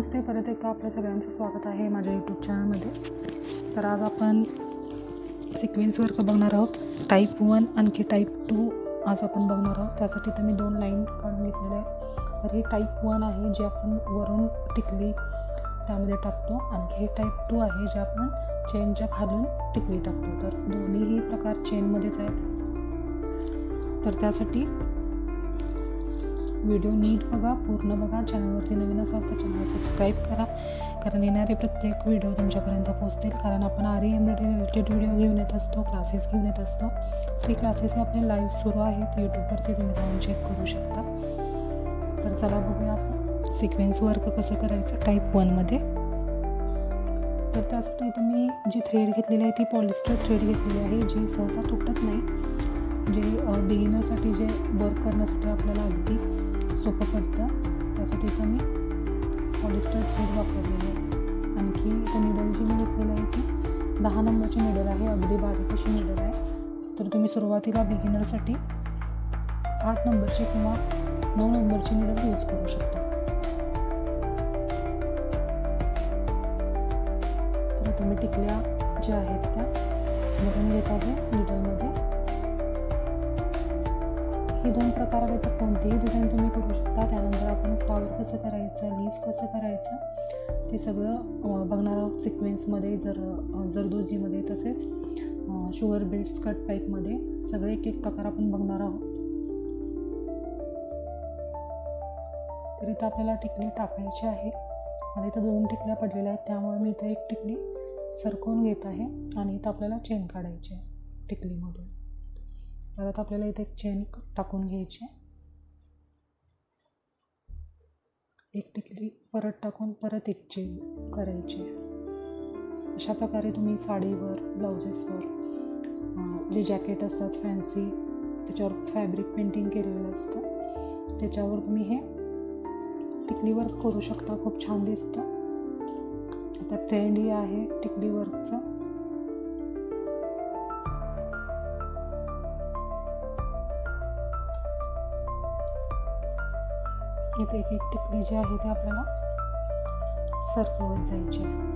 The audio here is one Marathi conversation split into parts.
नमस्ते. परत एकदा आपल्या सगळ्यांचं स्वागत आहे माझ्या यूट्यूब चॅनलमध्ये तर आज आपण सिक्वेन्स वर्क बघणार आहोत. टाईप वन आणखी टाईप टू आज आपण बघणार आहोत. त्यासाठी तर मी दोन लाईन काढून घेतलेल्या आहे तर हे टाईप वन आहे जे आपण वरून टिकली त्यामध्ये टाकतो. आणखी हे टाईप टू आहे जे आपण चेनच्या खालून टिकली टाकतो. तर दोन्हीही प्रकार चेनमध्येच आहेत. तर त्यासाठी व्हिडिओ नीट बघा पूर्ण बघा. चॅनलवरती नवीन असाल तर चॅनल सबस्क्राईब करा. कारण येणारे प्रत्येक व्हिडिओ तुमच्यापर्यंत पोहोचतील. कारण आपण आरी एम्ब्रॉयडरी रिलेटेड व्हिडिओ घेऊन येत असतो क्लासेस घेऊन येत असतो. फ्री क्लासेस हे आपले लाईव्ह सुरू आहेत. यूट्यूबवरती तुम्ही जाऊन चेक करू शकता. तर चला बघूया आपण सिक्वेन्स वर्क कसं करायचं टाईप वनमध्ये तर त्यासाठी इथं मी जी थ्रेड घेतलेली आहे ती पॉलिस्टर थ्रेड घेतलेली आहे जी सहसा तुटत नाही. जे बिगिनरसाठी जे वर्क करण्यासाठी आपल्याला अगदी सोपं पडतं. त्यासाठी इथं मी पॉलिस्टर थ्रेड वापरलेली आहे. आणखी इथं निडल जी मी घेतलेलं आहे ती दहा नंबरची निडल आहे. अगदी बारीक अशी निडल आहे. तर तुम्ही सुरुवातीला बिगिनरसाठी आठ नंबरची किंवा नऊ नंबरची निडल यूज करू शकता. तर तुम्ही टिकल्या ज्या आहेत त्या भरून घेत आहे निडलमध्ये हे दोन प्रकार आले तर कोणतेही डिझाईन तुम्ही करू शकता. त्यानंतर आपण फ्लावर कसं करायचं लीफ कसं करायचं ते सगळं बघणार आहोत सिक्वेन्समध्ये जर जरदोजीमध्ये तसेच शुगर बीड्स कट पाईपमध्ये सगळे एक एक प्रकार आपण बघणार आहोत. तर इथं आपल्याला टिकली टाकायची आहे. आणि इथं दोन टिकल्या पडलेल्या आहेत. त्यामुळे मी इथं एक टिकली सरकवून घेत आहे. आणि इथं आपल्याला चेन काढायची आहे टिकलीमधून परत आपल्याला इथे एक चेन टाकून घ्यायची एक टिकली परत टाकून परत एक चेन करायची अशा प्रकारे तुम्ही साडीवर ब्लाउजेसवर जे जॅकेट असतात फॅन्सी त्याच्यावर फॅब्रिक पेंटिंग केलेलं असतं. त्याच्यावर तुम्ही हे टिकली वर्क करू शकता. खूप छान दिसतं. आता ट्रेंड ही आहे टिकली वर्कचं इथे एक एक टिकली जी आहे ती आपल्याला सरकवत जायची आहे.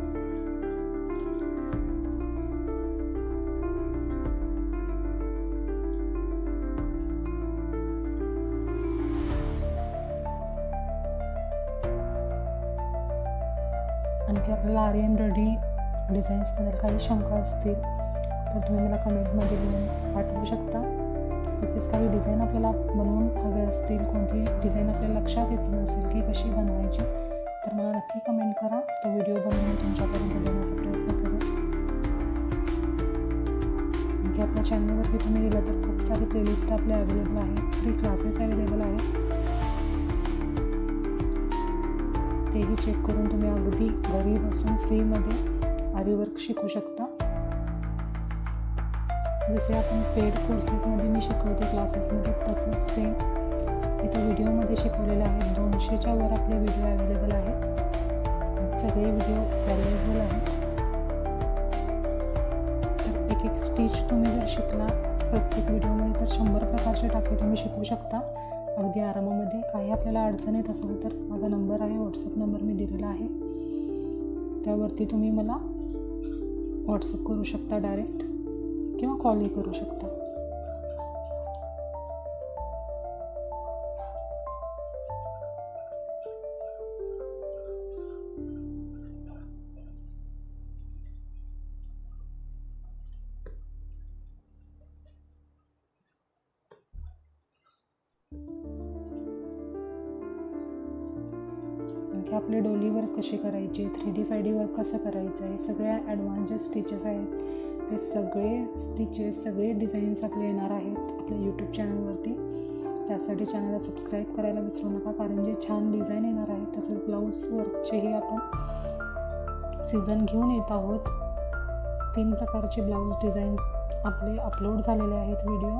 आणखी आपल्याला आरी एम्ब्रॉयडरी डिझाईन्सबद्दल काही शंका असतील तर तुम्ही मला कमेंटमध्ये लिहून पाठवू शकता. तसेच काही डिझाईन आपल्याला बनवून हवे असतील कोणती डिझाईन आपल्याला लक्षात येत नसेल की कशी बनवायची तर मला नक्की कमेंट करा. तो व्हिडिओ बनवून तुमच्यापर्यंत देण्याचा प्रयत्न करू आणखी आपल्या चॅनलवरती तुम्ही गेलं तर खूप सारे प्लेलिस्ट आपले अवेलेबल आहेत. फ्री क्लासेस अवेलेबल आहेत. तेही चेक करून तुम्ही अगदी घरी बसून फ्रीमध्ये आरीवर्क शिकू शकता. जसे आपण पेड कोर्सेसमध्ये मी शिकवते क्लासेसमध्ये तसंच सेम इथं व्हिडिओमध्ये शिकवलेलं आहे. दोनशेच्या वर आपले व्हिडिओ अवेलेबल आहेत सगळे व्हिडिओ अवेलेबल आहेत तर एक एक स्टिच तुम्ही जर शिकला प्रत्येक व्हिडिओमध्ये तर शंभर प्रकारचे टाके तुम्ही शिकू शकता. अगदी आरामामध्ये काही आपल्याला अडचण येत असेल तर माझा नंबर आहे व्हॉट्सअप नंबर मी दिलेला आहे. त्यावरती तुम्ही मला व्हॉट्सअप करू शकता डायरेक्ट किंवा कॉलही करू शकता. आणखी आपले डोली वर्क कशी करायची? Three D five D work कसं करायचं? आहे सगळ्या ॲडव्हान्स स्टिचेस आहेत. ते सगळे स्टिचेस सगळे डिझाईन्स आपले येणार आहेत आपल्या यूट्यूब चॅनलवरती त्यासाठी चॅनलला सबस्क्राईब करायला विसरू नका कारण जे छान डिझाईन येणार आहे तसेच ब्लाऊज वर्कचेही आपण सीझन घेऊन येत आहोत. तीन प्रकारचे ब्लाऊज डिझाईन्स आपले अपलोड झालेले आहेत व्हिडिओ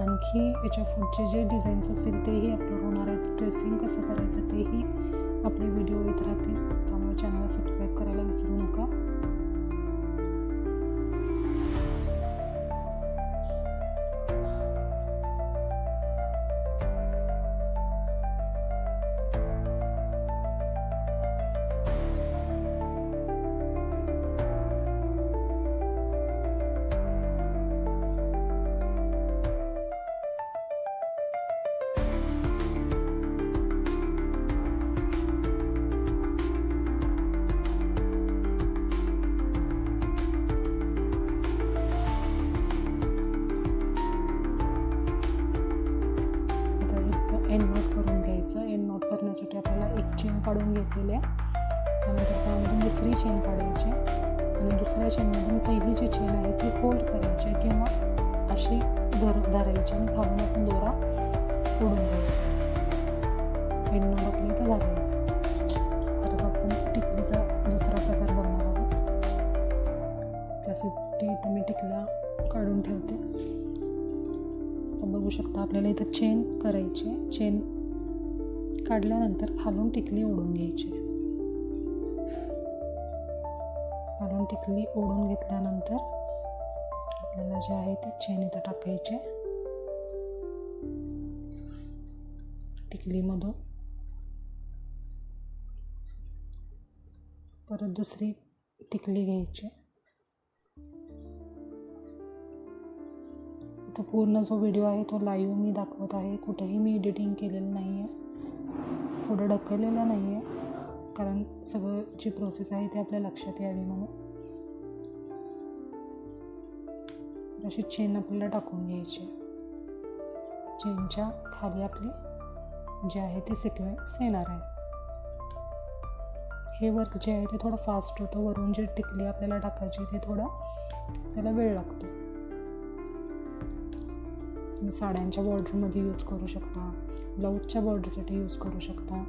आणखी याच्या पुढचे जे डिझाईन्स असतील तेही अपलोड होणार आहेत. ड्रेसिंग कसं करायचं तेही आपले व्हिडिओ येत राहतील. त्यामुळे चॅनलला सबस्क्राईब करायला विसरू नका. चेन काढायची दुसऱ्या चेनमधून पहिली जी चेन आहे ती होल्ड करायची आहे किंवा अशी धर धरायची आणि खालून आपण दोरा ओढून घ्यायचा. एंड आपली इथं झालेली तर आता आपण टिकलीचा दुसरा प्रकार बघणार आहोत. त्यासाठी इथं मी टिकल्या काढून ठेवते. बघू शकता आपल्याला इथं चेन करायची आहे. चेन काढल्यानंतर खालून टिकली ओढून घ्यायची टिकली ओढून घेतल्यानंतर आपल्याला जे आहे ते चेन इथं टाकायचे. टिकलीमधून. परत दुसरी टिकली घ्यायची. इथं पूर्ण जो व्हिडिओ आहे तो लाईव्ह मी दाखवत आहे. कुठेही मी एडिटिंग केलेलं नाही आहे पुढं ढकललेलं नाही आहे कारण सगळं जी प्रोसेस आहे ती आपल्या लक्षात यावी म्हणून. अशी चेन आपल्याला टाकून घ्यायची. चेनच्या खाली आपली जे आहे ते सिक्वेन्स येणार आहे. हे वर्क जे आहे ते थोडं फास्ट होतं. वरून जे टिकली आपल्याला टाकायची ते थोडं त्याला वेळ लागतो. तुम्ही साड्यांच्या बॉर्डरमध्ये यूज करू शकता. ब्लाऊजच्या बॉर्डरसाठी यूज करू शकता.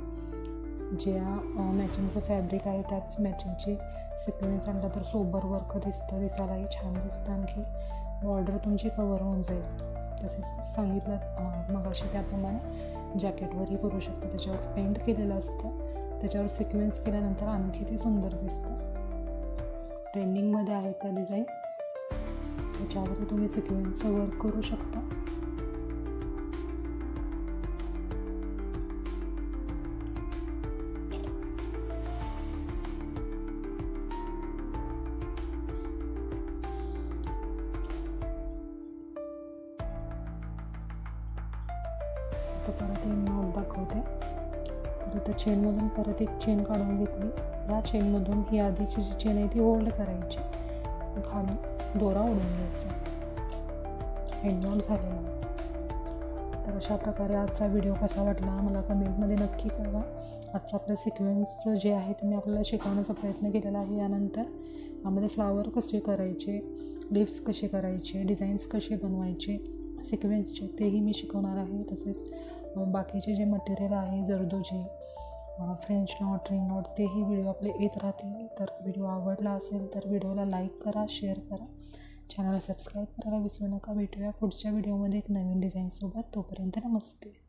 ज्या मॅचिंगचं फॅब्रिक आहे त्याच मॅचिंगची सिक्वेन्स आणला तर सोबर वर्क दिसतं दिसायलाही छान दिसतं आणखी. ऑर्डर तुमची कवर होऊन जाईल. तसेच सांगितलं मगाशी त्याप्रमाणे जॅकेटवरही करू शकता. त्याच्यावर पेंट केलेलं असतं. त्याच्यावर सिक्वेन्स केल्यानंतर आणखी ते सुंदर दिसतं. ट्रेंडिंगमध्ये आहेत त्या डिझाईन्स त्याच्यावरती तुम्ही सिक्वेन्सचं वर्क करू शकता. तर परत हे नॉट दाखवते. तर आता चेनमधून परत एक चेन काढून घेतली. या चेनमधून ही आधीची जी चेन आहे ती होल्ड करायची. खाली दोरा ओढून घ्यायचा. हेड नॉट झालेला तर अशा प्रकारे आजचा व्हिडिओ कसा वाटला मला कमेंटमध्ये नक्की कळवा. आजचं आपलं सिक्वेन्सचं जे आहे ते मी आपल्याला शिकवण्याचा प्रयत्न केलेला आहे. यानंतर यामध्ये फ्लावर कसे करायचे लिप्स कसे करायचे डिझाईन्स कसे बनवायचे सिक्वेन्सचे तेही मी शिकवणार आहे. तसेच बाकीचे जे मटेरियल आहे zardozi French knot ring knot तेही व्हिडिओ आपले येत राहतील. तर व्हिडिओ आवडला असेल तर व्हिडिओला लाईक करा शेअर करा. चॅनलला सबस्क्राईब करायला विसरू नका. भेटूया पुढच्या व्हिडिओमध्ये एक नवीन डिझाईनसोबत तोपर्यंत नमस्ते.